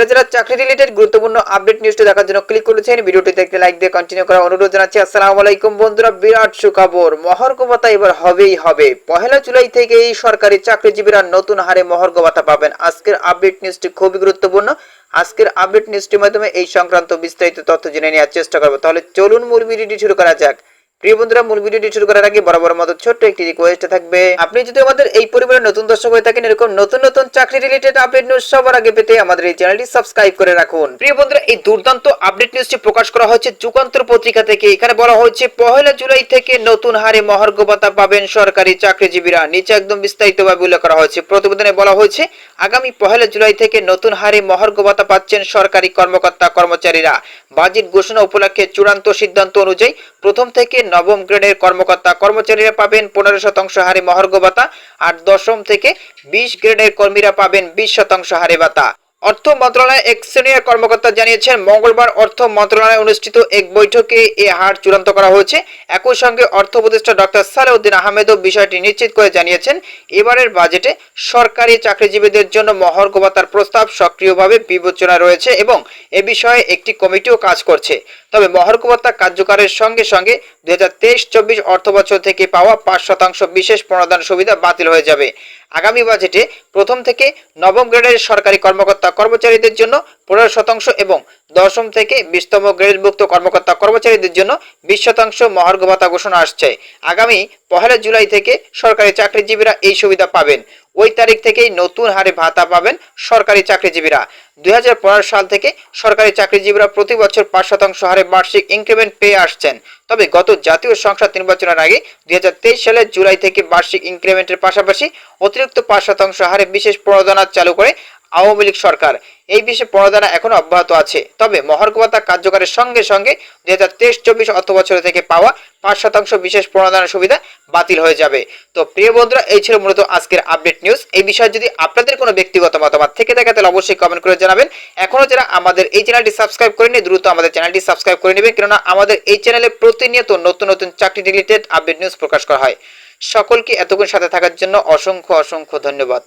যারা যারা চাকরি রিলেটেড গুরুত্বপূর্ণ আপডেট নিউজটি দেখার জন্য ক্লিক করেছেন। ভিডিওটিতে একটি লাইক দিয়ে কন্টিনিউ করার অনুরোধ জানাচ্ছি। আসসালামু আলাইকুম বন্ধুরা, বিরাট সুখবর। মহর্ঘ ভাতা এবার হবেই হবে। পহেলা জুলাই থেকে এই সরকারি চাকরিজীবীরা নতুন হারে মহর্ঘ ভাতা পাবেন। আজকের আপডেট নিউজটি খুবই গুরুত্বপূর্ণ। আজকের আপডেট নিউজটির মাধ্যমে এই সংক্রান্ত বিস্তারিত তথ্য জেনে নেওয়ার চেষ্টা করব। তাহলে চলুন মূল ভিডিওটি শুরু করা যাক। প্রিয় বন্ধুরা, মূল ভিডিওটি শুরু করার আগে বরাবর মতো ছোট্ট একটি রিকোয়েস্ট থাকবে। আপনি যদি আমাদের এই পরিবারের নতুন দর্শক হয়ে থাকেন, এরকম নতুন নতুন চাকরি রিলেটেড আপডেট নিউজ সবার আগে পেতে আমাদের এই চ্যানেলটি সাবস্ক্রাইব করে রাখুন। প্রিয় বন্ধুরা, এই দুর্দান্ত আপডেট নিউজটি প্রকাশ করা হয়েছে যুগান্তর পত্রিকা থেকে। এখানে বলা হয়েছে, পহেলা জুলাই থেকে নতুন হারে মহার্ঘ ভাতা পাবেন সরকারি চাকরিজীবীরা। নিচে একদম বিস্তারিতভাবে উল্লেখ করা হয়েছে। প্রতিবেদনে বলা হয়েছে, আগামী পহেলা জুলাই থেকে নতুন হারে মহার্ঘ ভাতা পাচ্ছেন সরকারি কর্মকর্তা কর্মচারীরা বাজেট ঘোষণা উপলক্ষে চূড়ান্ত সিদ্ধান্ত অনুযায়ী প্রথম থেকে নবম গ্রেডের কর্মকর্তা কর্মচারীরা পাবেন পনেরো শতাংশ হারে মহার্ঘ ভাতা আর দশম থেকে বিশ গ্রেডের কর্মীরা পাবেন বিশ শতাংশ হারে ভাতা। অর্থ মন্ত্রণালয়ের এক সিনিয়র কর্মকর্তা জানিয়েছেন, মঙ্গলবার অর্থ মন্ত্রণালয়ে অনুষ্ঠিত এক বৈঠকে এ হার চূড়ান্ত করা হয়েছে। একই সঙ্গে অর্থ উপদেষ্টা ডক্টর সালেউদ্দিন আহমেদও বিষয়টি নিশ্চিত করে জানিয়েছেন, এবারের বাজেটে সরকারি চাকরিজীবীদের জন্য মহর্ঘ ভাতার প্রস্তাব সক্রিয়ভাবে বিবেচনা রয়েছে এবং এ বিষয়ে একটি কমিটিও কাজ করছে। তবে মহর্ঘ ভাতা কার্যকরের সঙ্গে সঙ্গে দুই হাজার তেইশ চব্বিশ অর্থ বছর থেকে পাওয়া পাঁচ শতাংশ বিশেষ প্রণোদন সুবিধা বাতিল হয়ে যাবে। আগামী বাজেটে প্রথম থেকে নবম গ্রেডের সরকারি কর্মকর্তা কর্মচারীদের জন্য পনেরো শতাংশ এবং দশম থেকে বিশতম গ্রেডভুক্ত কর্মকর্তা কর্মচারীদের জন্য বিশ শতাংশ মহার্ঘ ভাতা ঘোষণা আসছে। আগামী পহেলা জুলাই থেকে সরকারি চাকরিজীবীরা এই সুবিধা পাবেন। ওই তারিখ থেকেই নতুন হারে ভাতা পাবেন সরকারি চাকরিজীবীরা। দুই সাল থেকে সরকারি চাকরিজীবীরা প্রতি বছর পাঁচ শতাংশ হারে বার্ষিক ইনক্রিমেন্ট পেয়ে আসছেন। তবে গত জাতীয় সংসদ নির্বাচনের আগে দুই হাজার তেইশ সালের জুলাই থেকে বার্ষিক ইনক্রিমেন্টের পাশাপাশি অতিরিক্ত পাঁচ শতাংশ হারে বিশেষ প্রণোদনা চালু করে আওয়ামী লীগ সরকার। এই বিষয়ে প্রণোদনা এখনও অব্যাহত আছে। তবে মহার্ঘ ভাতা কার্যকরের সঙ্গে সঙ্গে দুই হাজার তেইশ, চব্বিশ অর্থ বছর থেকে পাওয়া পাঁচ শতাংশ বিশেষ প্রণোদনার সুবিধা বাতিল হয়ে যাবে। তো প্রিয় বন্ধুরা, এই ছিল মূলত আজকের আপডেট নিউজ। এই বিষয়ে যদি আপনাদের কোনো ব্যক্তিগত মতামত থেকে থাকে, তাহলে অবশ্যই কমেন্ট করে জানাবেন। এখনও যারা আমাদের এই চ্যানেলটি সাবস্ক্রাইব করেনি দ্রুত আমাদের চ্যানেলটি সাবস্ক্রাইব করে নেবেন। কেননা আমাদের এই চ্যানেলে প্রতিনিয়ত নতুন নতুন চাকরি রিলেটেড আপডেট নিউজ প্রকাশ করা হয়। সকলকে এতক্ষণ সাথে থাকার জন্য অসংখ্য অসংখ্য ধন্যবাদ।